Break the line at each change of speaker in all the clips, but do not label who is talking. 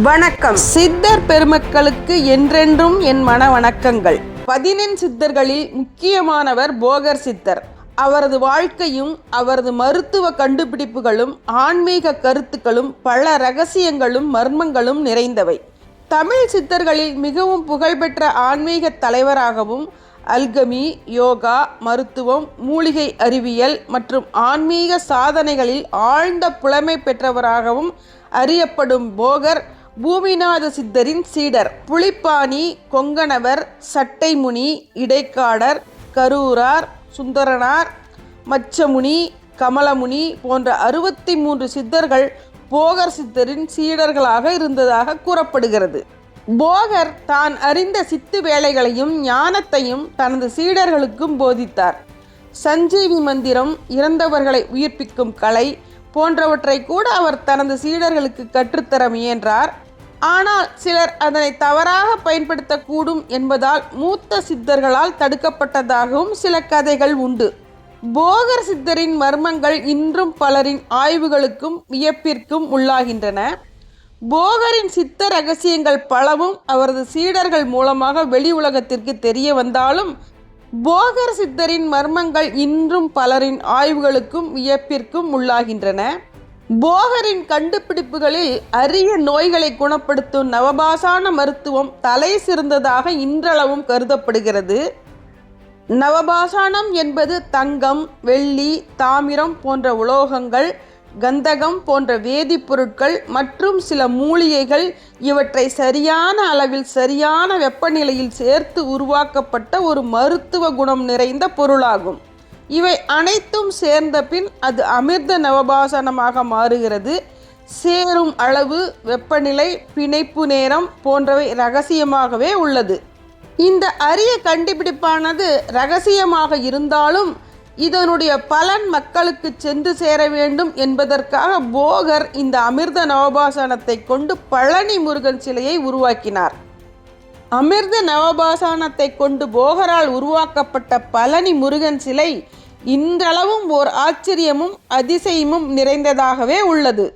வணக்கம். சித்தர் பெருமக்களுக்கு என்றென்றும் என் மன வணக்கங்கள். பதினெண் சித்தர்களில் முக்கியமானவர் போகர் சித்தர். அவரது வாழ்க்கையும் அவரது மருத்துவ கண்டுபிடிப்புகளும் ஆன்மீக கருத்துக்களும் பல ரகசியங்களும் மர்மங்களும் நிறைந்தவை. தமிழ் சித்தர்களில் மிகவும் புகழ்பெற்ற ஆன்மீக தலைவராகவும் அல்கமி யோகா மருத்துவம் மூலிகை அறிவியல் மற்றும் ஆன்மீக சாதனைகளில் ஆழ்ந்த புலமை பெற்றவராகவும் அறியப்படும் போகர் பூமிநாத சித்தரின் சீடர் புலிப்பாணி கொங்கணவர் சட்டைமுனி இடைக்காடர் கரூரார் சுந்தரனார் மச்சமுனி கமலமுனி போன்ற அறுபத்தி மூன்று சித்தர்கள் போகர் சித்தரின் சீடர்களாக இருந்ததாக கூறப்படுகிறது. போகர் தான் அறிந்த சித்து வேலைகளையும் ஞானத்தையும் தனது சீடர்களுக்கும் போதித்தார். சஞ்சீவி மந்திரம் இறந்தவர்களை உயிர்ப்பிக்கும் கலை போன்றவற்றை கூட அவர் தனது சீடர்களுக்கு கற்றுத்தர முயன்றார். ஆனால் சிலர் அதனை தவறாக பயன்படுத்தக்கூடும் என்பதால் மூத்த சித்தர்களால் தடுக்கப்பட்டதாகவும் சில கதைகள் உண்டு. போகர் சித்தரின் மர்மங்கள் இன்றும் பலரின் ஆய்வுகளுக்கும் வியப்பிற்கும் உள்ளாகின்றன. போகரின் சித்த ரகசியங்கள் பலவும் அவரது சீடர்கள் மூலமாக வெளி உலகத்திற்கு தெரிய வந்தாலும் போகர் சித்தரின் மர்மங்கள் இன்றும் பலரின் ஆய்வுகளுக்கும் வியப்பிற்கும் உள்ளாகின்றன. போகரின் கண்டுபிடிப்புகளில் அரிய நோய்களை குணப்படுத்தும் நவபாசான மருத்துவம் தலை சிறந்ததாக இன்றளவும் கருதப்படுகிறது. நவபாசானம் என்பது தங்கம் வெள்ளி தாமிரம் போன்ற உலோகங்கள் கந்தகம் போன்ற வேதிப்பொருட்கள் மற்றும் சில மூலிகைகள் இவற்றை சரியான அளவில் சரியான வெப்பநிலையில் சேர்த்து உருவாக்கப்பட்ட ஒரு மருத்துவ குணம் நிறைந்த பொருளாகும். இவை அனைத்தும் சேர்ந்த பின் அது அமிர்த நவபாசனமாக மாறுகிறது. சேரும் அளவு வெப்பநிலை பிணைப்பு நேரம் போன்றவை ரகசியமாகவே உள்ளது. இந்த அரிய கண்டுபிடிப்பானது ரகசியமாக இருந்தாலும் இதனுடைய பலன் மக்களுக்கு சென்று சேர வேண்டும் என்பதற்காக போகர் இந்த அமிர்த நவபாசனத்தை கொண்டு பழனி முருகன் சிலையை உருவாக்கினார். அமிர்த நவபாசானத்தை கொண்டு போகரால் உருவாக்கப்பட்ட பழனி முருகன் சிலை இன்றளவும் ஓர் ஆச்சரியமும் அதிசயமும் நிறைந்ததாகவே உள்ளது.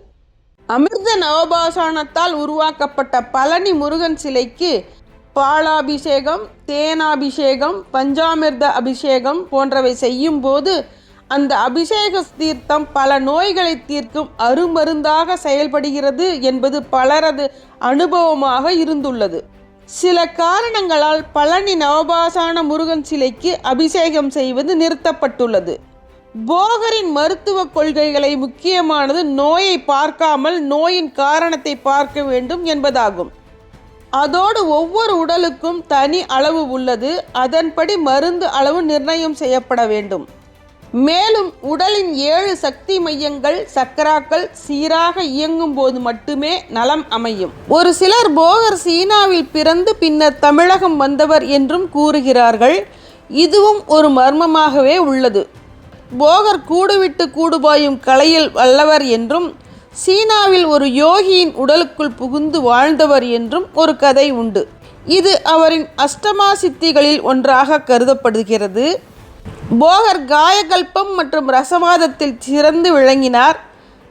அமிர்த நவபாசானத்தால் உருவாக்கப்பட்ட பழனி முருகன் சிலைக்கு பாலாபிஷேகம் தேனாபிஷேகம் பஞ்சாமிர்த அபிஷேகம் போன்றவை செய்யும் போது அந்த அபிஷேக தீர்த்தம் பல நோய்களை தீர்க்கும் அருமருந்தாக செயல்படுகிறது என்பது பலரது அனுபவமாக இருந்துள்ளது. சில காரணங்களால் பழனி நவபாசான முருகன் சிலைக்கு அபிஷேகம் செய்வது நிறுத்தப்பட்டுள்ளது. போகரின் மருத்துவ கொள்கைகளை முக்கியமானது நோயை பார்க்காமல் நோயின் காரணத்தை பார்க்க வேண்டும் என்பதாகும். அதோடு ஒவ்வொரு உடலுக்கும் தனி அளவு உள்ளது அதன்படி மருந்து அளவு நிர்ணயம் செய்யப்பட வேண்டும். மேலும் உடலின் ஏழு சக்தி மையங்கள் சக்கராக்கள் சீராக இயங்கும் போது மட்டுமே நலம் அமையும். ஒரு சிலர் போகர் சீனாவில் பிறந்து பின்னர் தமிழகம் வந்தவர் என்றும் கூறுகிறார்கள். இதுவும் ஒரு மர்மமாகவே உள்ளது. போகர் கூடுவிட்டு கூடுபாயும் கலையில் வல்லவர் என்றும் சீனாவில் ஒரு யோகியின் உடலுக்குள் புகுந்து வாழ்ந்தவர் என்றும் ஒரு கதை உண்டு. இது அவரின் அஷ்டமா சித்திகளில் ஒன்றாக கருதப்படுகிறது. போகர் காயகல்பம் மற்றும் ரசவாதத்தில் சிறந்து விளங்கினார்.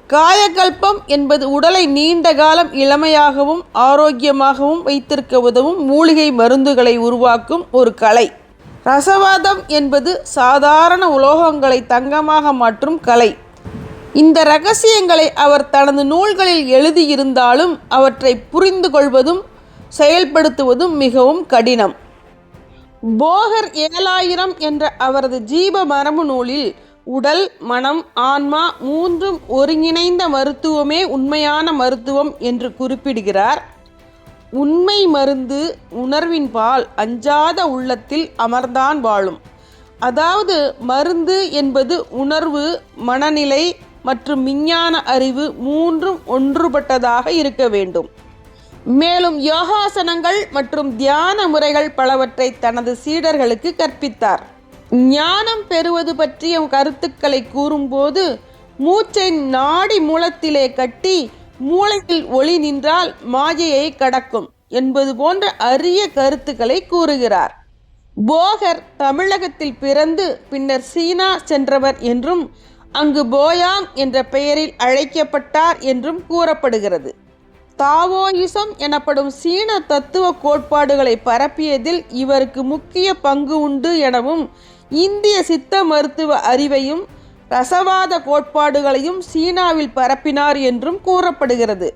காயகல்பம் என்பது உடலை நீண்ட காலம் இளமையாகவும் ஆரோக்கியமாகவும் வைத்திருக்க உதவும் மூலிகை மருந்துகளை உருவாக்கும் ஒரு கலை. ரசவாதம் என்பது சாதாரண உலோகங்களை தங்கமாக மாற்றும் கலை. இந்த ரகசியங்களை அவர் தனது நூல்களில் எழுதியிருந்தாலும் அவற்றை புரிந்து கொள்வதும் செயல்படுத்துவதும் மிகவும் கடினம். போகர் ஏழாயிரம் என்ற அவரது ஜீவ மரபு நூலில் உடல் மனம் ஆன்மா மூன்றும் ஒருங்கிணைந்த மருத்துவமே உண்மையான மருத்துவம் என்று குறிப்பிடுகிறார். உண்மை மருந்து உணர்வின் பால் அஞ்சாத உள்ளத்தில் அமர்ந்தான் வாழும். அதாவது மருந்து என்பது உணர்வு மனநிலை மற்றும் விஞ்ஞான அறிவு மூன்றும் ஒன்றுபட்டதாக இருக்க வேண்டும். மேலும் யோகாசனங்கள் மற்றும் தியான முறைகள் பலவற்றை தனது சீடர்களுக்கு கற்பித்தார். ஞானம் பெறுவது பற்றிய கருத்துக்களை கூறும்போது மூச்சை நாடி மூலத்திலே கட்டி மூளையில் ஒளி நின்றால் மாயையை கடக்கும் என்பது போன்ற அரிய கருத்துக்களை கூறுகிறார். போகர் தமிழகத்தில் பிறந்து பின்னர் சீனா சென்றவர் என்றும் அங்கு போயாங் என்ற பெயரில் அழைக்கப்பட்டார் என்றும் கூறப்படுகிறது. தாவோயிசம் எனப்படும் சீன தத்துவ கோட்பாடுகளை பரப்பியதில் இவருக்கு முக்கிய பங்கு உண்டு எனவும் இந்திய சித்த மருத்துவ அறிவையும் ரசவாத கோட்பாடுகளையும் சீனாவில் பரப்பினார் என்றும் கூறப்படுகிறது.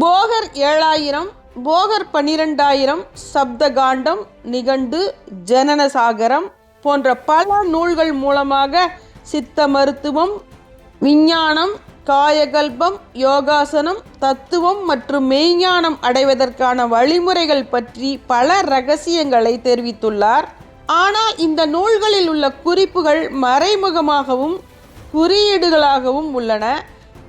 போகர் ஏழாயிரம் போகர் பன்னிரெண்டாயிரம் சப்தகாண்டம் நிகண்டு ஜனனசாகரம் போன்ற பல நூல்கள் மூலமாக சித்த மருத்துவம் விஞ்ஞானம் காயகல்பம் யோகாசனம் தத்துவம் மற்றும் மெய்ஞானம் அடைவதற்கான வழிமுறைகள் பற்றி பல ரகசியங்களை தெரிவித்துள்ளார். ஆனால் இந்த நூல்களில் உள்ள குறிப்புகள் மறைமுகமாகவும் குறியீடுகளாகவும் உள்ளன.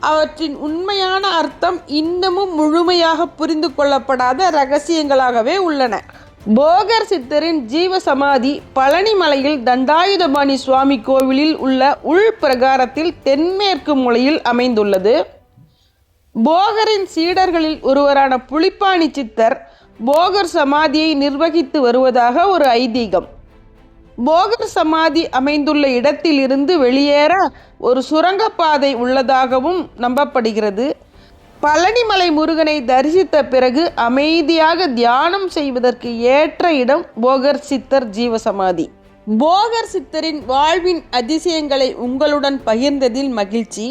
அவற்றின் உண்மையான அர்த்தம் இன்னமும் முழுமையாக புரிந்து கொள்ளப்படாத ரகசியங்களாகவே உள்ளன. போகர் சித்தரின் ஜீவ சமாதி தண்டாயுதபாணி சுவாமி கோவிலில் உள்ள உள் பிரகாரத்தில் தென்மேற்கு மூலையில் அமைந்துள்ளது. போகரின் சீடர்களில் ஒருவரான புலிப்பாணி சித்தர் போகர் சமாதியை நிர்வகித்து வருவதாக ஒரு ஐதீகம். போகர் சமாதி அமைந்துள்ள இடத்திலிருந்து வெளியேற ஒரு சுரங்கப்பாதை உள்ளதாகவும் நம்பப்படுகிறது. பழனிமலை முருகனை தரிசித்த பிறகு அமைதியாக தியானம் செய்வதற்கு ஏற்ற இடம் போகர் சித்தர் ஜீவசமாதி. போகர் சித்தரின் வாழ்வின் அதிசயங்களை உங்களுடன் பகிர்ந்ததில் மகிழ்ச்சி.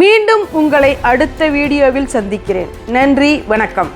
மீண்டும் உங்களை அடுத்த வீடியோவில் சந்திக்கிறேன். நன்றி வணக்கம்.